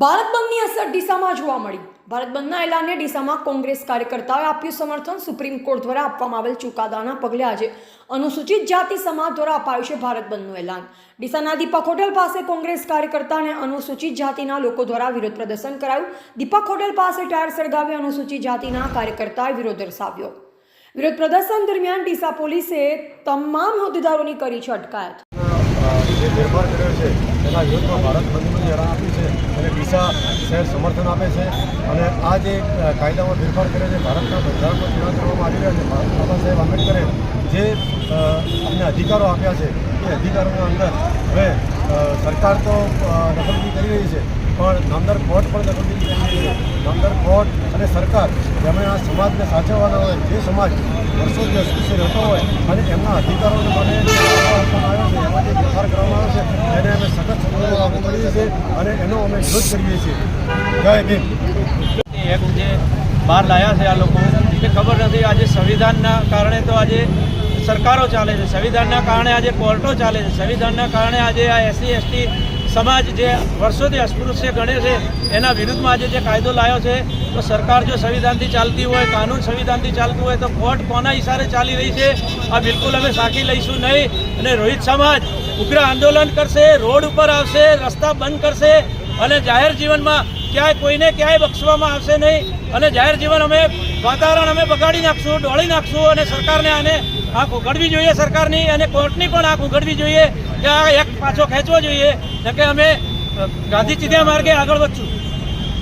ભારત બંધની અસર ડીસામાં જોવા મળી. ભારત બંધના એલાનને ડીસામાં કોંગ્રેસ કાર્યકર્તાઓએ આપ્યું સમર્થન સુપ્રીમ કોર્ટ દ્વારા આપવામાં આવેલ ચુકાદાના પગલે આજે અનુસૂચિત જાતિ સમાજ દ્વારા અપાયું છે ભારત બંધનું એલાન. ડીસાના દીપક હોટેલ પાસે કોંગ્રેસ કાર્યકર્તા અને અનુસૂચિત જાતિના લોકો દ્વારા વિરોધ પ્રદર્શન કરાયું. દીપક હોટેલ પાસે ટાયર સળગાવી અનુસૂચિત જાતિના કાર્યકર્તાએ વિરોધ દર્શાવ્યો. વિરોધ પ્રદર્શન દરમિયાન ડીસા પોલીસે તમામ હોદ્દેદારોની કરી છે અટકાયત. જે ફેરફાર કર્યો છે. એના વિરોધમાં ભારત બંધનું જે આપી છે અને ડીસા શહેર સમર્થન આપે છે. અને આ જે કાયદામાં ફેરફાર કર્યો છે, ભારતના બંધારણમાં ચુનાવ કરવામાં આવી રહ્યા છે, ભારત બાબા સાહેબ આંબેડકરે જે અમને અધિકારો આપ્યા છે, એ અધિકારોના અંદર હવે સરકાર તો દખલગીરી કરી રહી છે, પણ નામદાર કોર્ટ પણ દખલગીરી કરી નામદાર કોર્ટ અને સરકાર જેમણે આ સમાજને સાચવવાના હોય, જે સમાજ વર્ષોથી અસ્પૃશ્ય રહેતો હોય અને એમના અધિકારોને જે આપવામાં આવ્યો છે, એમાં જે ફેરફાર કરવામાં આવ્યો છે, એને અમે સખત શબ્દોમાં લાગુ કરીએ છીએ અને એનો અમે વિરોધ કરીએ છીએ. જય ભીમ એક જે બહાર લાયા છે આ લોકો, એ ખબર નથી, આજે સંવિધાનના કારણે તો આજે સરકારો ચાલે છે. સંવિધાનના કારણે આજે કોર્ટો ચાલે છે. સંવિધાનના કારણે આજે આ એસસી, એસટી સમાજ જે વર્ષોથી અસ્પૃશ્ય ગણે છે, એના વિરુદ્ધમાં આજે જે કાયદો લાવ્યો છે, તો સરકાર જો સંવિધાનથી ચાલતી હોય, કાનૂન સંવિધાનથી ચાલતું હોય, તો કોર્ટ કોના ઇશારે ચાલી રહી છે, આ બિલકુલ અમે સાખી લઈશું નહીં. અને રોહિત સમાજ ઉગ્ર આંદોલન કરશે, રોડ ઉપર આવશે, રસ્તા બંધ કરશે અને જાહેર જીવનમાં ક્યાંય કોઈને ક્યાંય બક્ષવામાં આવશે નહીં. અને જાહેર જીવન અમે વાતાવરણ અમે બગાડી નાખશું ડોળી નાખશું અને સરકારને આને આંખ ઉઘડવી જોઈએ સરકારની અને કોર્ટની પણ આંખ ઉઘડવી જોઈએ કે આ એક પાછો ખેંચવો જોઈએ. કે અમે ગાંધી ચીધ્યા માર્ગે આગળ વધશું.